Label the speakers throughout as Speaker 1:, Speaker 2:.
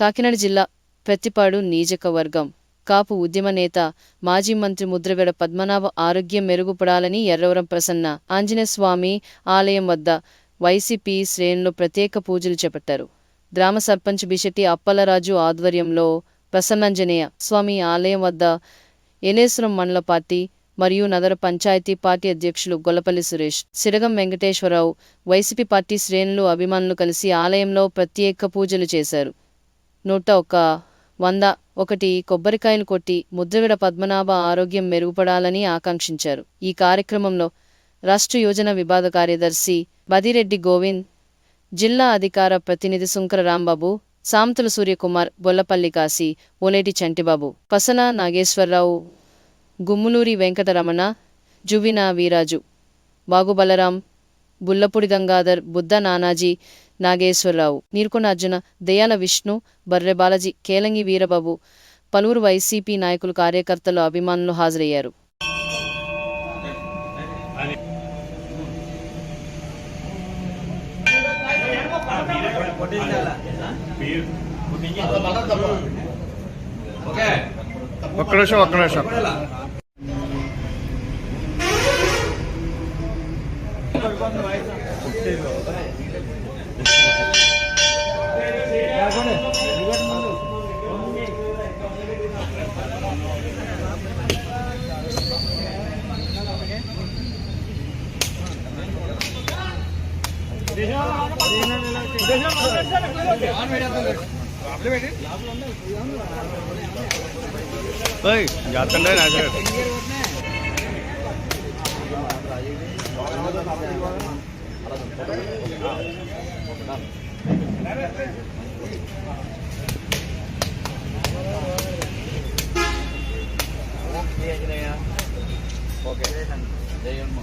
Speaker 1: కాకినాడ జిల్లా ప్రతిపాడు నియోజకవర్గం. కాపు ఉద్యమ నేత మాజీ మంత్రి ముద్రగడ పద్మనాభ ఆరోగ్యం మెరుగుపడాలని ఎర్రవరం ప్రసన్న ఆంజనేయస్వామి ఆలయం వద్ద వైసీపీ శ్రేణులు ప్రత్యేక పూజలు చేపట్టారు. గ్రామ సర్పంచ్ బిషటి అప్పలరాజు ఆధ్వర్యంలో ప్రసన్నాంజనేయ స్వామి ఆలయం వద్ద ఎనేశ్వరం మండల పార్టీ మరియు నగర పంచాయతీ పార్టీ అధ్యక్షులు గొల్లపల్లి సురేష్ సిరగం వెంకటేశ్వరరావు వైసీపీ పార్టీ శ్రేణులు అభిమానులు కలిసి ఆలయంలో ప్రత్యేక పూజలు చేశారు. నూట ఒక వంద ఒకటి కొబ్బరికాయలు కొట్టి ముద్రవిడ పద్మనాభ ఆరోగ్యం మెరుగుపడాలని ఆకాంక్షించారు. ఈ కార్యక్రమంలో రాష్ట్ర యోజన విభాగ కార్యదర్శి బదిరెడ్డి గోవింద్ జిల్లా అధికార ప్రతినిధి శుంకర రాంబాబు సాంతుల సూర్యకుమార్ బొల్లపల్లి కాశీ ఓలేటి చంటిబాబు పసన నాగేశ్వరరావు గుమ్ములూరి వెంకటరమణ జువిన వీరాజు బాగు బలరాం బుల్లపూడి గంగాధర్ బుద్ధ నానాజీ నాగేశ్వరరావు నీర్కొండ అర్జున దయాల విష్ణు బర్రె బాలాజీ కేలంగి వీరబాబు పలువురు వైసీపీ నాయకులు కార్యకర్తలు అభిమానులు హాజరయ్యారు.
Speaker 2: ఒక్క నిమిషం. ఒక్క నిమిషం. ఓయ్ జాతండే నా sir Okay. Okay. Dayon mo.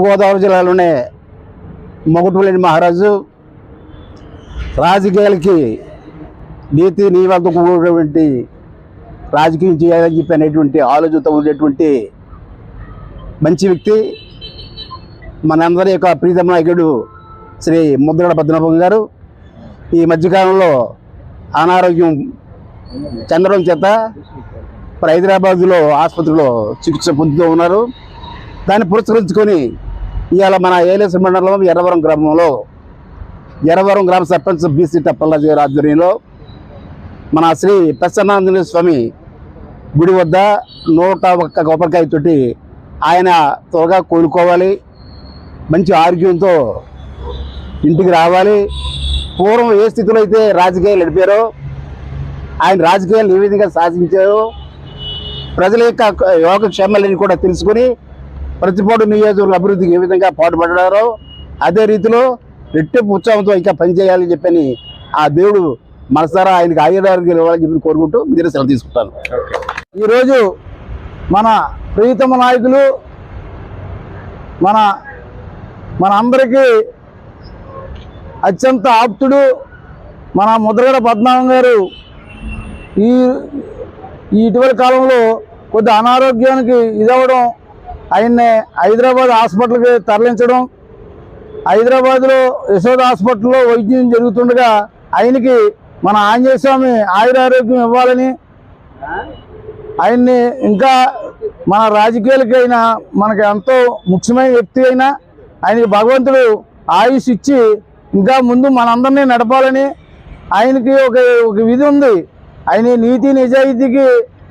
Speaker 3: Godavari జిల్లాలోనే మొగటులేని మహారాజు రాజకీయాలకి నీతి నియమాలతో కూడినటువంటి రాజకీయం చేయాలని చెప్పి అనేటువంటి ఆలోచనతో ఉండేటువంటి మంచి వ్యక్తి మనందరి యొక్క ప్రీతమ నాయకుడు శ్రీ ముద్రగడ పద్మనాభం గారు. ఈ మధ్యకాలంలో అనారోగ్యం చెందడం చేత మరి హైదరాబాద్లో ఆసుపత్రిలో చికిత్స పొందుతూ ఉన్నారు. దాన్ని పురస్కరించుకొని ఇవాళ మన ఏలేశ్వర మండలం ఎర్రవరం గ్రామంలో ఎర్రవరం గ్రామ సర్పంచ్ బీసీ టప్పల్లాజీ గారి ఆధ్వర్యంలో మన శ్రీ ప్రసన్నాంజనేయ స్వామి గుడి వద్ద నూట ఒక్క కొబ్బరికాయతోటి ఆయన త్వరగా కోలుకోవాలి. మంచి ఆరోగ్యంతో ఇంటికి రావాలి. పూర్వం ఏ స్థితిలో అయితే రాజకీయాలు నడిపారో ఆయన రాజకీయాలు ఏ విధంగా సాధించారో ప్రజల యొక్క యోగక్షేమాలని కూడా తెలుసుకొని ప్రతిపాడు నియోజకవర్గ అభివృద్ధికి ఏ విధంగా పాటుపడ్డారో అదే రీతిలో రెట్టింపు ఉత్సాహంతో ఇంకా పనిచేయాలని చెప్పని ఆ దేవుడు మనసారా ఆయనకి ఆయుధారోగ్యాలు ఇవ్వాలని చెప్పి కోరుకుంటూ మీరు సెలవు తీసుకుంటాను. ఈరోజు మన ప్రీతమ నాయకులు మన మన అందరికీ అత్యంత ఆప్తుడు మన ముద్రగడ పద్మనాభం గారు. ఈ ఈ ఇటీవల కాలంలో కొద్ది అనారోగ్యానికి ఇదవడం
Speaker 4: ఆయన్ని హైదరాబాద్ హాస్పిటల్కి తరలించడం హైదరాబాద్లో యశోద హాస్పిటల్లో వైద్యం జరుగుతుండగా ఆయనకి మన ఆంజనేయ స్వామి ఆయురారోగ్యం ఇవ్వాలని ఆయన్ని ఇంకా మన రాజకీయాలకైనా మనకి ఎంతో ముఖ్యమైన వ్యక్తి అయినా ఆయనకి భగవంతుడు ఆయుష్ ఇచ్చి ఇంకా ముందు మనందరినీ నడపాలని ఆయనకి ఒక ఒక విధి ఉంది. ఆయన నీతి నిజాయితీకి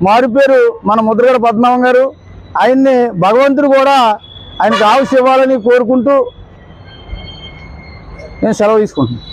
Speaker 4: మారుపేరు మన ముద్రగడ పద్మనాభం గారు. ఆయన్ని భగవంతుడు కూడా ఆయనకు ఆయుష్ ఇవ్వాలని కోరుకుంటూ నేను సెలవు తీసుకుంటున్నాను.